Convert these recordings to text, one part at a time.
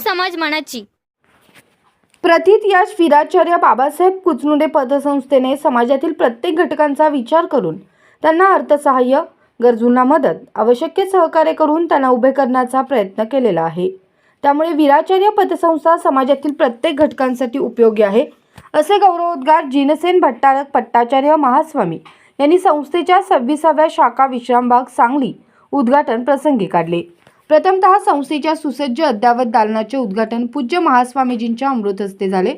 समाज मनाची. प्रथित या वीराचार्य बाबासाहेब कुचनुडे पतसंस्थेने समाजातील प्रत्येक घटकांचा विचार करून त्यांना अर्थसहाय्य गरजूंना मदत आवश्यक सहकार्य करून त्यांना उभे करण्याचा प्रयत्न केलेला आहे. त्यामुळे वीराचार्य पतसंस्था समाजातील प्रत्येक घटकांसाठी उपयोगी आहे असे गौरवोद्गार जिनसेन भट्टारक पट्टाचार्य महास्वामी यांनी संस्थेच्या सव्वीसाव्या शाखा विश्रामबाग सांगली उद्घाटन प्रसंगी काढले. प्रथमतः संस्थेच्या सुसज्ज अद्यावत दालनाचे उद्घाटन पूज्य महास्वामीजींच्या अमृतहस्ते झाले.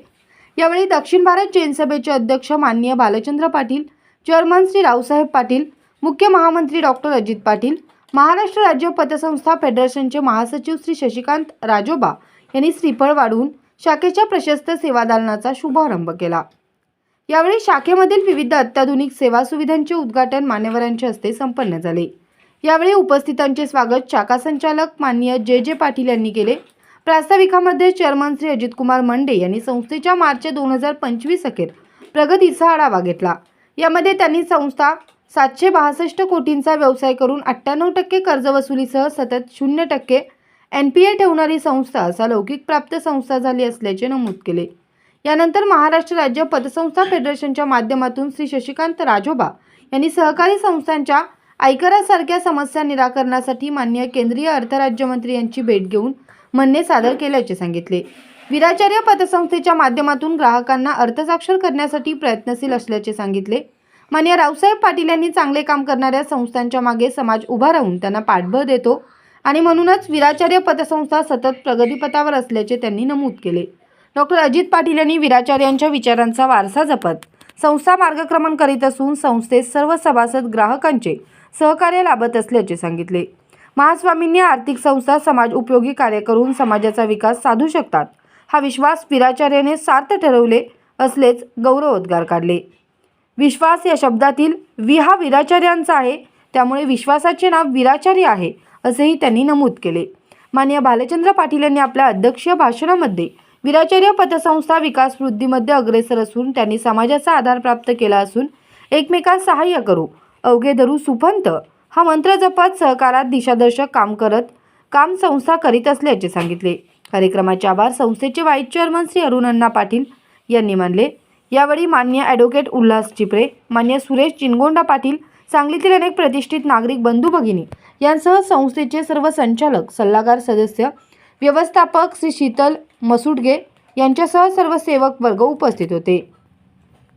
यावेळी दक्षिण भारत जैन सभेचे अध्यक्ष माननीय बालचंद्र पाटील चेअरमन श्री रावसाहेब पाटील मुख्य महामंत्री डॉक्टर अजित पाटील महाराष्ट्र राज्य पतसंस्था फेडरेशनचे महासचिव श्री शशिकांत राजोबा यांनी श्रीफळ वाढवून शाखेच्या प्रशस्त सेवा दालनाचा शुभारंभ केला. यावेळी शाखेमधील विविध अत्याधुनिक सेवा सुविधांचे उद्घाटन मान्यवरांच्या हस्ते संपन्न झाले. यावेळी उपस्थितांचे स्वागत शाखा संचालक माननीय जे जे पाटील यांनी केले. प्रास्ताविकामध्ये चेअरमन श्री अजितकुमार मंडे यांनी संस्थेच्या मार्च दोन हजार पंचवीस अखेर प्रगतीचा आढावा घेतला. यामध्ये त्यांनी संस्था सातशे बासष्ट कोटींचा व्यवसाय करून अठ्ठ्याण्णव टक्के कर्जवसुलीसह सतत शून्य टक्के एन पी ए ठेवणारी संस्था असा लौकिक प्राप्त संस्था झाली असल्याचे नमूद केले. यानंतर महाराष्ट्र राज्य पतसंस्था फेडरेशनच्या माध्यमातून श्री शशिकांत राजोबा यांनी सहकारी संस्थांच्या आयकरासारख्या समस्या निराकरणासाठी माननीय केंद्रीय अर्थराज्यमंत्री यांची भेट घेऊन म्हणणे सादर केल्याचे सांगितले. विराचार्य पतसंस्थेच्या माध्यमातून ग्राहकांना अर्थसाक्षर करण्यासाठी प्रयत्नशील असल्याचे सांगितले. मान्य रावसाहेब पाटील यांनी चांगले काम करणाऱ्या संस्थांच्या मागे समाज उभा राहून त्यांना पाठबळ देतो आणि म्हणूनच विराचार्य पतसंस्था सतत प्रगतीपथावर असल्याचे त्यांनी नमूद केले. डॉक्टर अजित पाटील यांनी विराचार्यांच्या विचारांचा वारसा जपत संस्था मार्गक्रमण करीत असून संस्थेत सर्व सभासद ग्राहकांचे सहकार्य लाभत असल्याचे सांगितले. महास्वामींनी आर्थिक संस्था समाज उपयोगी कार्य करून समाजाचा विकास साधू शकतात. हा विश्वास विराचार्याने सार्थ ठरवले असलेच गौरवोद्गार काढले. विश्वास या शब्दातील वि हा विराचार्यांचा आहे. त्यामुळे विश्वासाचे नाव विराचारी आहे असेही त्यांनी नमूद केले. मान्य भालचंद्र पाटील यांनी आपल्या अध्यक्षीय भाषणामध्ये विराचार्य पतसंस्था विकास वृद्धीमध्ये अग्रेसर असून त्यांनी समाजाचा आधार प्राप्त केला असून एकमेकास सहाय्य करू. अवघे धरू सुपंत हा मंत्र जपत सहकारात दिशादर्शक काम करत काम संस्था करीत असल्याचे सांगितले. कार्यक्रमाचे आभार संस्थेचे व्हाईस चेअरमन श्री अरुणण्णा पाटील यांनी मानले. यावेळी मान्य ॲडव्होकेट उल्हास चिपळे मान्य सुरेश चिनगोंडा पाटील सांगलीतील अनेक प्रतिष्ठित नागरिक बंधू भगिनी यांसह संस्थेचे सर्व संचालक सल्लागार सदस्य व्यवस्थापक श्री शीतल मसुडगे यांच्यासह सर्व सेवक वर्ग उपस्थित होते.